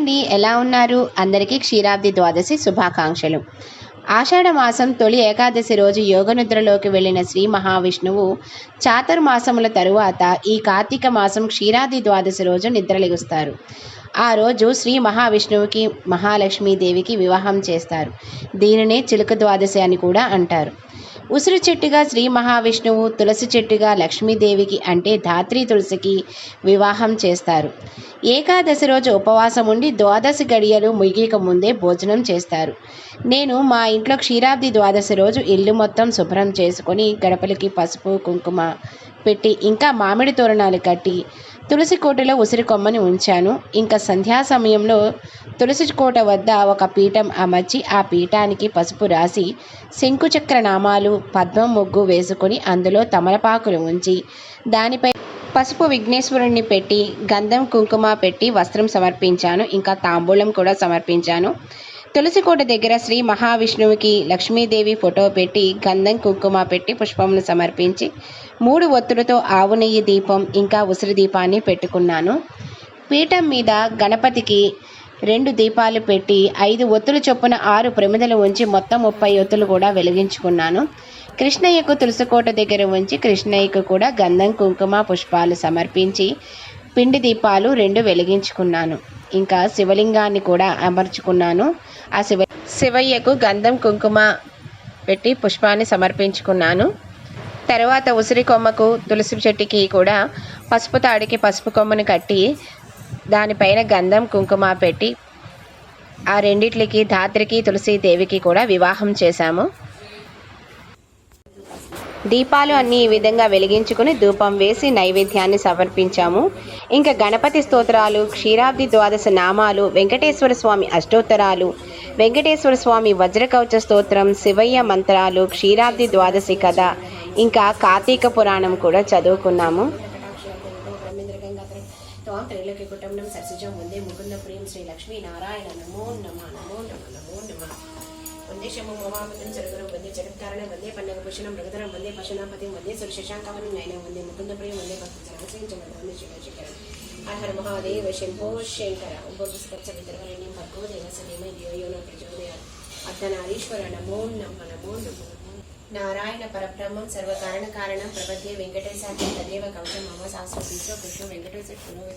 అండి ఎలా ఉన్నారు? అందరికీ క్షీరాబ్ది ద్వాదశి శుభాకాంక్షలు. ఆషాఢమాసం తొలి ఏకాదశి రోజు యోగనిద్రలోకి వెళ్ళిన శ్రీ మహావిష్ణువు చాతుర్మాసముల తరువాత ఈ కార్తీక మాసం క్షీరాది ద్వాదశి రోజు నిద్రలిగుస్తారు. ఆ రోజు శ్రీ మహావిష్ణువుకి మహాలక్ష్మీదేవికి వివాహం చేస్తారు. దీనినే చిలుక ద్వాదశి అని కూడా అంటారు. ఉసిరి చెట్టుగా శ్రీ మహావిష్ణువు తులసి చెట్టుగా లక్ష్మీదేవికి అంటే ధాత్రి తులసికి వివాహం చేస్తారు. ఏకాదశి రోజు ఉపవాసం ఉండి ద్వాదశి గడియలు ముగియక ముందే భోజనం చేస్తారు. నేను మా ఇంట్లో క్షీరాబ్ది ద్వాదశి రోజు ఇల్లు మొత్తం శుభ్రం చేసుకొని గడపలకి పసుపు కుంకుమ పెట్టి ఇంకా మామిడి తోరణాలు కట్టి తులసి కోటలో ఉసిరి కొమ్మని ఉంచాను. ఇంకా సంధ్యా సమయంలో తులసి కోట వద్ద ఒక పీఠం అమర్చి ఆ పీఠానికి పసుపు రాసి శంకుచక్ర నామాలు పద్మం ముగ్గు వేసుకొని అందులో తమలపాకులు ఉంచి దానిపై పసుపు విఘ్నేశ్వరుణ్ణి పెట్టి గంధం కుంకుమ పెట్టి వస్త్రం సమర్పించాను. ఇంకా తాంబూలం కూడా సమర్పించాను. తులసికోట దగ్గర శ్రీ మహావిష్ణువుకి లక్ష్మీదేవి ఫోటో పెట్టి గంధం కుంకుమ పెట్టి పుష్పమును సమర్పించి మూడు ఒత్తులతో ఆవు నెయ్యి దీపం ఇంకా ఉసిరి దీపాన్ని పెట్టుకున్నాను. పీఠం మీద గణపతికి రెండు దీపాలు పెట్టి ఐదు ఒత్తులు చొప్పున ఆరు ప్రమిదలు ఉంచి మొత్తం ముప్పై ఒత్తులు కూడా వెలిగించుకున్నాను. కృష్ణయ్యకు తులసికోట దగ్గర ఉంచి కృష్ణయ్యకు కూడా గంధం కుంకుమ పుష్పాలు సమర్పించి పిండి దీపాలు రెండు వెలిగించుకున్నాను. ఇంకా శివలింగాన్ని కూడా అమర్చుకున్నాను. ఆ శివ శివయ్యకు గంధం కుంకుమ పెట్టి పుష్పాన్ని సమర్పించుకున్నాను. తర్వాత ఉసిరి కొమ్మకు తులసి చెట్టుకి కూడా పసుపు తాడికి పసుపు కొమ్మను కట్టి దానిపైన గంధం కుంకుమ పెట్టి ఆ రెండిట్లకి ధాత్రికి తులసి దేవికి కూడా వివాహం చేశాము. దీపాలు అన్నీ ఈ విధంగా వెలిగించుకుని ధూపం వేసి నైవేద్యాన్ని సమర్పించాము. ఇంకా గణపతి స్తోత్రాలు క్షీరాబ్ది ద్వాదశ నామాలు వెంకటేశ్వర స్వామి అష్టోత్తరాలు వెంకటేశ్వర స్వామి వజ్రకవచ స్తోత్రం శివయ్య మంత్రాలు క్షీరాబ్ది ద్వాదశి కథ ఇంకా కార్తీక పురాణం కూడా చదువుకున్నాము. త్వాం త్రైలోక్య కుటుంబం సరసిజం వందే ముకుంద ప్రియం శ్రీ లక్ష్మీ నారాయణ నమో నమ నమో నమ నమో నమ వందే శంభు మోమాపతిని జరుగురం వందే జగత్కారణ వందే పండగ భూషణం మృగధరం వందే పశునాపతి వందే సురు శశాంకవనం నయన వందే ముకుంద ప్రియం వందే భక్త జనసేంచం వందే హర మహాదేవ శంభో శంకర. ఉపస్కచ్చ వితరవరణ్యం భర్గో దేవస ధీమై ధియో అర్ధనారీశ్వర నమో నమ నమో నమో. నారాయణ పరబ్రహ్మం సర్వకారణ కారణం ప్రపద్యే వెంకటేశాఖ్య తదేవ కవచం మమ శాశ్వతీశో కృష్ణ వెంకటేశ్వర పునో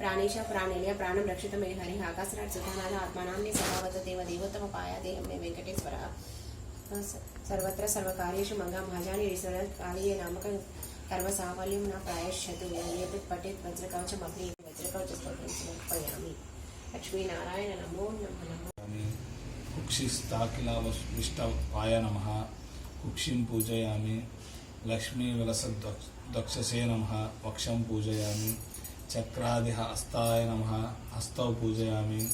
ప్రాణేశ ప్రాణేయ ప్రాణం రక్షితమే హరి ఆకాశరాట్ సుధానాథ ఆత్మానాన్ని సభావత దేవ దేవోత్తమ పాయ దేహం మే వెంకటేశ్వర. సర్వత్ర సర్వకార్యేషు మంగా భాజాని రిసర కాళీయ నామక కర్మ సాఫల్యం నా ప్రాయశ్చతు ఏతత్ పఠేత్ వజ్రకవచం అగ్ని వజ్రకవచ స్తోత్రం సమర్పయామి లక్ష్మీనారాయణ నమో నమ నమో. పూజయామి కుక్షిస్తాకిలావిష్టవాయ నమ. కుక్షిం పూజయామి. లక్ష్మీ విలస దక్షసే నమ. వక్షం పూజయామి. చక్రాది హస్తాయ నమ. హస్తౌ పూజయామి.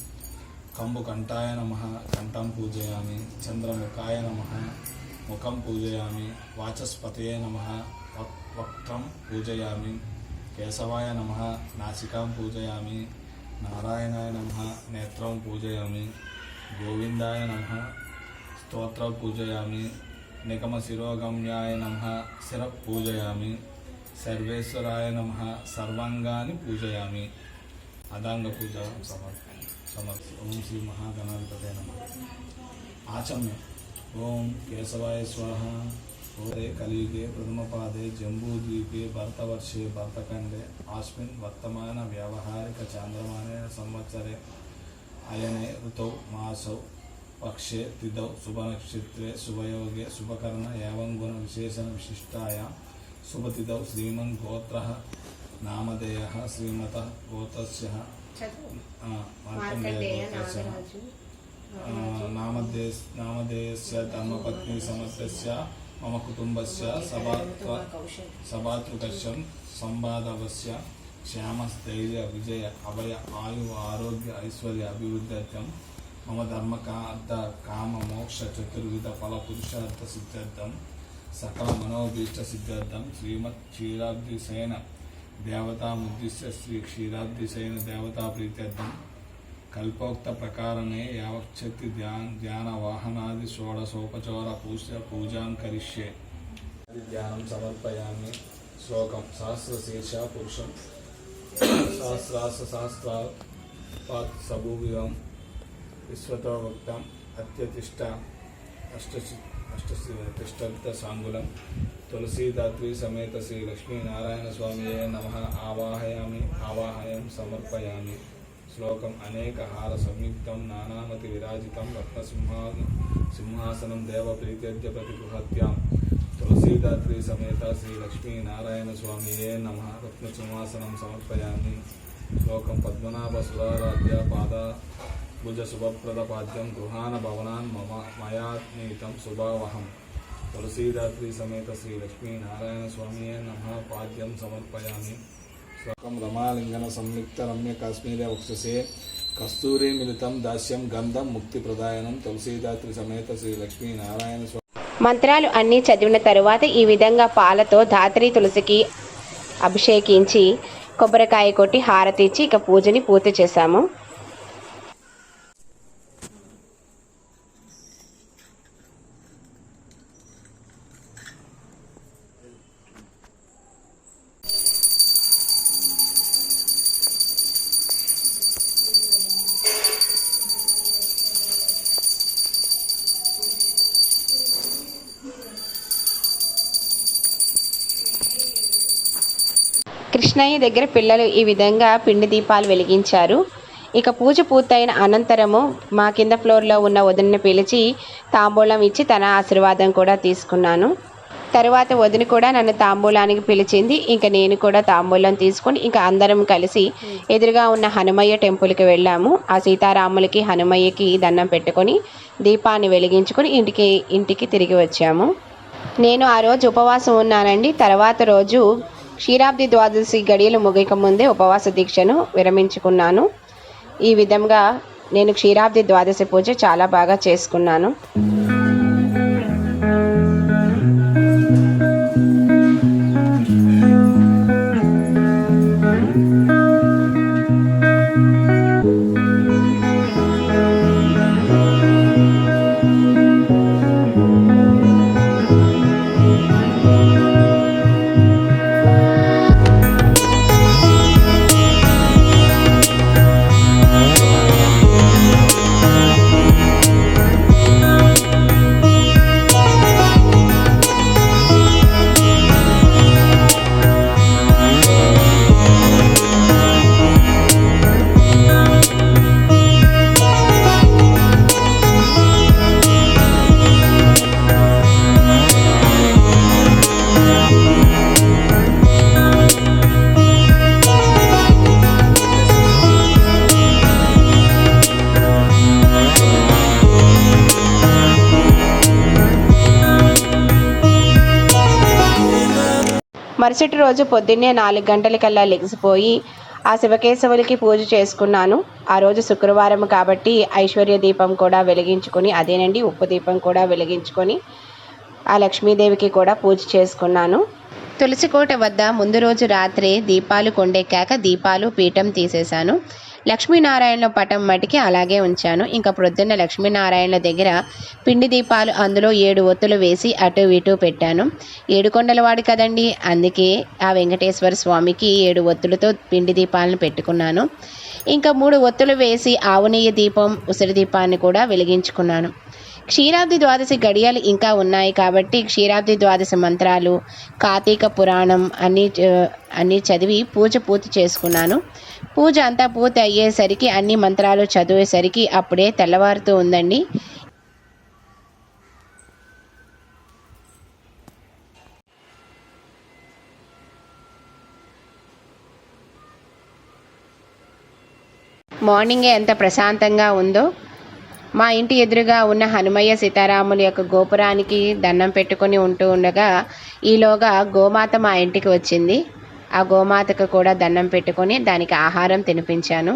కంబుకంఠాయ నమ కంఠం పూజయామి చంద్రముఖాయ నమ ముఖం పూజయామి వాచస్పతయే నమ వక్త్రం పూజయామి కేశవాయ నమ నాసికాం పూజయామి నారాయణాయ నమ నేత్రం పూజయామి గోవిందాయ నమ స్తోత్రం పూజయామి నిగమ శిరోగమ్యాయ నమ శిర పూజయామి సర్వేశ్వరాయ నమ సర్వాంగాన్ని పూజయామి. అదాంగ ಸಮರ್ಥ ಓಂ ಶ್ರೀ ಮಹಾಗಣಾಧಿಪತಯ ನಮಃ. ಆಚಮ್ಯ ಓಂ ಕೇಶವಾಯ ಸ್ವಾಹ. ಓರೆ ಕಲಿಯುಗೆ ಪ್ರಥಮಪಾದೆ ಜಂಬೂದ್ವೀಪೆ ಭರ್ತವರ್ಷೆ ಭರತಖಂಡೆ ಆಸ್ಮಿನ್ ವರ್ತಮಾನ ವ್ಯಾವಹಾರಿಕ ಚಾಂದ್ರಮಾನ ಸಂವತ್ಸರೆ. ಅಯನೆ ಋತೌ ಮಾಸೌ ಪಕ್ಷೆ ತಿಥೌ ಶುಭನಕ್ಷತ್ರೆ ಶುಭಯೋಗೆ ಶುಭಕರ್ಣ ಯಾವಂಗುಣ ವಿಶೇಷಣ ವಿಶಿಷ್ಟಾಯ. ಶುಭತಿಥೌ ಶ್ರೀಮನ್ ಗೋತ್ರ ನಾಮಧೇಯ ಶ್ರೀಮತಃ ಗೋತ್ರ నామధేయ నామధేయస్య ధర్మపత్ని సమర్థస్య మమ కుటుంబస్య సభాత్వ సభాతృకస్యం సంవాదవస్య క్షేమస్థైర్య విజయ అభయ ఆయు ఆరోగ్య ఐశ్వర్య అభివృద్ధ్యర్థం మమ ధర్మకార్థ కామ మోక్ష చతుర్విధ ఫల పురుషార్థ సిద్ధార్థం సకల మనోభీష్ట సిద్ధార్థం శ్రీమత్ క్షీరాబ్దిశయన దేవతాముద్దిశ్య శ్రీ క్షీరాబ్దిశయన దేవతా ప్రీత్యర్థం కల్పోక్త ప్రకారనే యావచ్చతి ధ్యాన్ ధ్యాన వాహనాది షోడశోపచార పూజ పూజాం కరిష్యే. ధ్యానం సమర్పయామి. శ్లోకం సహస్రశీర్ష పురుషం. సహస్రాస సహస్ర పాత్ సభూవివం విశ్వతో వక్తం అత్యతిష్ట అష్ట అష్టసి సాంగులం. తులసీదాత్రి సమేత శ్రీ లక్ష్మీనారాయణ స్వామియే నమ ఆవాహయామి ఆవాహయం సమర్పయామి శ్లోకం అనేక హార సంయుక్తం నానామతి విరాజితం రత్నసింహా సింహాసనం దేవ ప్రీత్యర్థ ప్రతిగృహత్యాం తులసీదాత్రి సమేత శ్రీ లక్ష్మీనారాయణ స్వామియే నమ రత్నసింహాసనం సమర్పయామి శ్లోకం పద్మనాభ సురారాధ్య పాద భుజ శుభప్రద పాద్యం గృహాన భవనాన్ మమ మయా నీతం శుభావహం తులసీదాత్రి సమేత శ్రీ లక్ష్మీనారాయణ స్వామియే నమ పాద్యం సమర్పయామి. శ్లోకం రమాలింగన సంయుక్త రమ్య కాశ్మీర వక్షసే. కస్తూరి మిలితం దాస్యం గంధం ముక్తి ప్రదాయనం తులసీదాత్రి సమేత శ్రీ లక్ష్మీనారాయణ స్వామి మంత్రాలు అన్నీ చదివిన తరువాత ఈ విధంగా పాలతో ధాత్రి తులసికి అభిషేకించి కొబ్బరికాయ కొట్టి హారతి ఇచ్చి ఇక పూజని పూర్తి చేశాము. కృష్ణయ్య దగ్గర పిల్లలు ఈ విధంగా పిండి దీపాలు వెలిగించారు. ఇక పూజ పూర్తయిన అనంతరము మా కింద ఫ్లోర్లో ఉన్న వదినని పిలిచి తాంబూలం ఇచ్చి తన ఆశీర్వాదం కూడా తీసుకున్నాను. తరువాత వదిన కూడా నన్ను తాంబూలానికి పిలిచింది. ఇంకా నేను కూడా తాంబూలం తీసుకొని ఇంకా అందరం కలిసి ఎదురుగా ఉన్న హనుమయ్య టెంపుల్కి వెళ్ళాము. ఆ సీతారాములకి హనుమయ్యకి దండం పెట్టుకొని దీపాన్ని వెలిగించుకొని ఇంటికి ఇంటికి తిరిగి వచ్చాము. నేను ఆ రోజు ఉపవాసం ఉన్నానండి. తర్వాత రోజు క్షీరాబ్ది ద్వాదశి గడియలు ముగిక ముందే ఉపవాస దీక్షను విరమించుకున్నాను. ఈ విధంగా నేను క్షీరాబ్ది ద్వాదశి పూజ చాలా బాగా చేసుకున్నాను. మరుసటి రోజు పొద్దున్నే నాలుగు గంటలకల్లా లెగిసిపోయి ఆ శివకేశవులకి పూజ చేసుకున్నాను. ఆ రోజు శుక్రవారం కాబట్టి ఐశ్వర్య దీపం కూడా వెలిగించుకొని అదేనండి ఉప్పు దీపం కూడా వెలిగించుకొని ఆ లక్ష్మీదేవికి కూడా పూజ చేసుకున్నాను. తులసికోట వద్ద ముందు రోజు రాత్రి దీపాలు కొండెక్కాక దీపాలు పీఠం తీసేశాను. లక్ష్మీనారాయణ పటం మటుకి అలాగే ఉంచాను. ఇంకా ప్రొద్దున్న లక్ష్మీనారాయణ దగ్గర పిండి దీపాలు అందులో ఏడు ఒత్తులు వేసి అటు ఇటు పెట్టాను. ఏడు కొండలవాడు కదండి అందుకే ఆ వెంకటేశ్వర స్వామికి ఏడు ఒత్తులతో పిండి దీపాలను పెట్టుకున్నాను. ఇంకా మూడు ఒత్తులు వేసి ఆవు నెయ్యి దీపం ఉసిరి దీపాన్ని కూడా వెలిగించుకున్నాను. క్షీరాబ్ది ద్వాదశి గడియలు ఇంకా ఉన్నాయి కాబట్టి క్షీరాబ్ది ద్వాదశి మంత్రాలు కార్తీక పురాణం అన్నీ అన్నీ చదివి పూజ పూర్తి చేసుకున్నాను. పూజ అంతా పూర్తి అయ్యేసరికి అన్ని మంత్రాలు చదివేసరికి అప్పుడే తెల్లవారుతూ ఉందండి. మార్నింగే ఎంత ప్రశాంతంగా ఉందో మా ఇంటి ఎదురుగా ఉన్న హనుమయ్య సీతారాముల యొక్క గోపురానికి దండం పెట్టుకొని ఉంటూ ఉండగా ఈలోగా గోమాత మా ఇంటికి వచ్చింది. ఆ గోమాతకు కూడా దండం పెట్టుకొని దానికి ఆహారం తినిపించాను.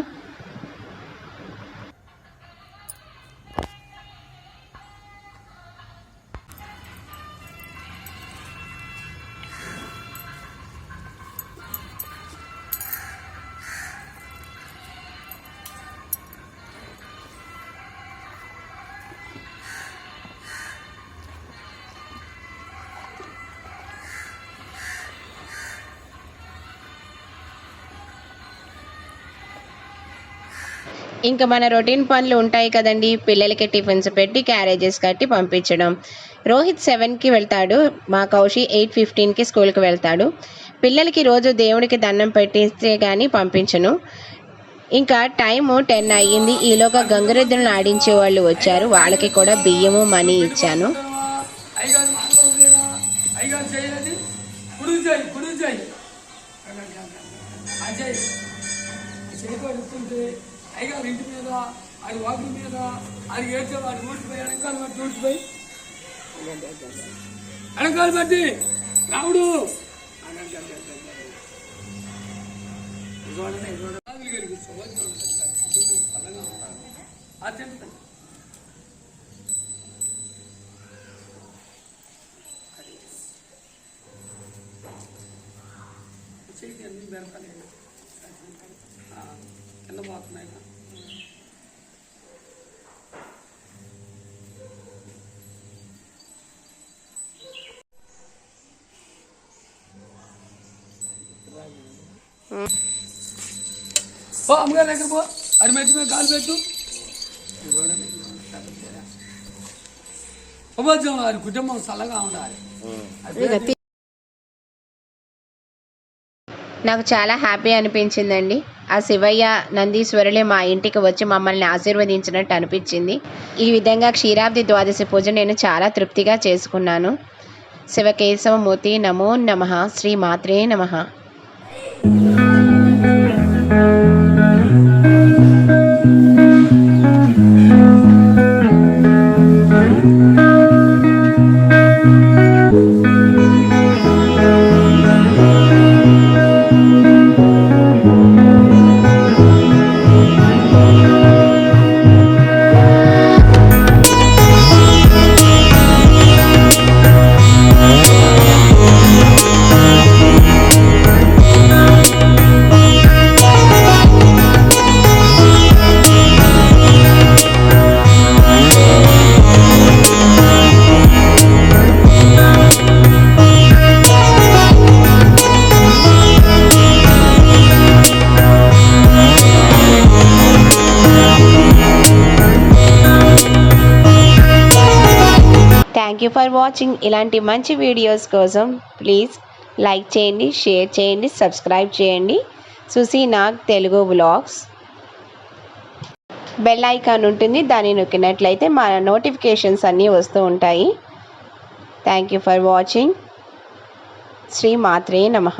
ఇంకా మన రొటీన్ పనులు ఉంటాయి కదండి. పిల్లలకి టిఫిన్స్ పెట్టి క్యారేజెస్ కట్టి పంపించడం. రోహిత్ సెవెన్కి వెళ్తాడు. మా కౌశి ఎయిట్ ఫిఫ్టీన్కి స్కూల్కి వెళ్తాడు. పిల్లలకి రోజు దేవుడికి దండం పెట్టిస్తే కానీ పంపించను. ఇంకా టైము టెన్ అయ్యింది. ఈలోగా గంగరెద్దులను ఆడించే వాళ్ళు వచ్చారు. వాళ్ళకి కూడా బియ్యము మనీ ఇచ్చాను. అజయ్. అయ్యగారు ఇంటి మీద అది వాకి మీద అది ఏడ్చే వాడు ఊడిపోయి వెనకాల బట్టి ఊడిపోయి. వెనకాల బట్టి రావుడు అత్యంత చేతి అన్ని బెరకలేదు కింద పోతున్నాయి పో అమ్మగారి దగ్గర పో. మీద కాలు పెట్టు. వారి కుటుంబం చల్లగా ఉండాలి. నాకు చాలా హ్యాపీ అనిపించిందండి. ఆ శివయ్య నందీశ్వరులే మా ఇంటికి వచ్చి మమ్మల్ని ఆశీర్వదించినట్టు అనిపించింది. ఈ విధంగా క్షీరాబ్ది ద్వాదశి పూజ నేను చాలా తృప్తిగా చేసుకున్నాను. శివకేశవమూర్తి నమో నమ. శ్రీ మాత్రే నమ. థ్యాంక్ యూ ఫర్ వాచింగ్ ఇలాంటి మంచి వీడియోస్ కోసం ప్లీజ్ లైక్ చేయండి షేర్ చేయండి సబ్స్క్రైబ్ చేయండి. Sushi Nag Telugu vlogs bell icon ఉంటుంది. దాన్ని నొక్కినట్లయితే మా నోటిఫికేషన్స్ అన్నీ వస్తూ ఉంటాయి. థ్యాంక్ యూ ఫర్ వాచింగ్ శ్రీ మాత్రే నమః.